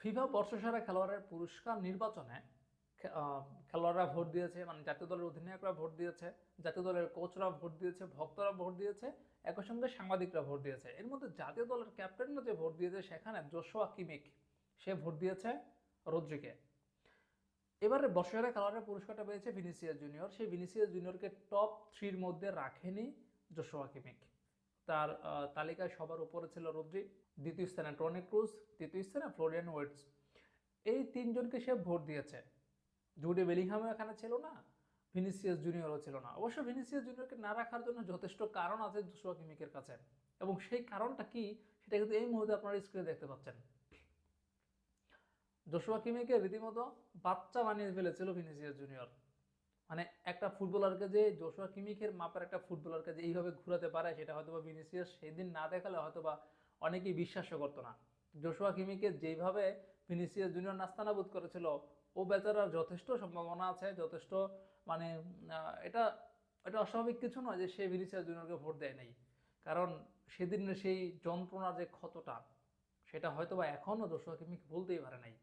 FIFA বর্ষসেরা খেলোয়াড়ের পুরস্কার নির্বাচনে খেলোয়াড়রা ভোট দিয়েছে মানে জাতীয় দলের অধিনায়করা ভোট দিয়েছে, জাতীয় দলের কোচরা ভোট দিয়েছে, ভক্তরা ভোট দিয়েছে, একই সঙ্গে সাংবাদিকরা ভোট দিয়েছে। এর মধ্যে জাতীয় দলের ক্যাপ্টেনরা যে ভোট দিয়েছে সেখানে জোশোয়া কিমিক, সে ভোট দিয়েছে রদ্রিকে। এবারে বর্ষসেরা খেলোয়াড়ের পুরস্কারটা পেয়েছে ভিনিসিয়াস জুনিয়র। সেই ভিনিসিয়াস জুনিয়রকে টপ থ্রির মধ্যে রাখেনি জোশোয়া কিমিক। তার তালিকায় সবার উপরে ছিল রদ্রি দ্বিতীয় স্থানে টনি ক্রুজ, তৃতীয় স্থানে ফ্লোরিয়ান ওয়েটস। এই তিনজনকে সে ভোট দিয়েছে। জুডি বেলিংহামও এখানে ছিল না, ভিনিসিয়াস জুনিয়রও ছিল না। অবশ্য ভিনিসিয়াস জুনিয়রকে না রাখার জন্য যথেষ্ট কারণ আছে জোশোয়া কিমিকের কাছে। এবং সেই কারণটা কি, সেটা কিন্তু এই মুহূর্তে আপনারা স্ক্রিনে দেখতে পাচ্ছেন। জোশোয়া কিমিকে রীতিমতো বাচ্চা বানিয়ে ফেলেছিল ভিনিসিয়াস জুনিয়র। মানে একটা ফুটবলারকে যে জোশোয়া কিমিকের মাপের একটা ফুটবলারকে যে এইভাবে ঘুরাতে পারে, সেটা হয়তো বা ভিনিসিয়াস সেদিন না দেখালে হয়তো বা অনেকেই বিশ্বাসও করতো না। জোশোয়া কিমিকে যেইভাবে ভিনিসিয়াস জুনিয়র নাস্তানাবুদ করেছিল, ও বেচারার যথেষ্ট সম্ভাবনা আছে, যথেষ্ট মানে এটা এটা অস্বাভাবিক কিছু নয় যে সে ভিনিসিয়াস জুনিয়রকে ভোট দেয় নাই। কারণ সেদিনের সেই যন্ত্রণার যে ক্ষতটা, সেটা হয়তো বা এখনও জোশোয়া কিমিক বলতেই পারে নাই।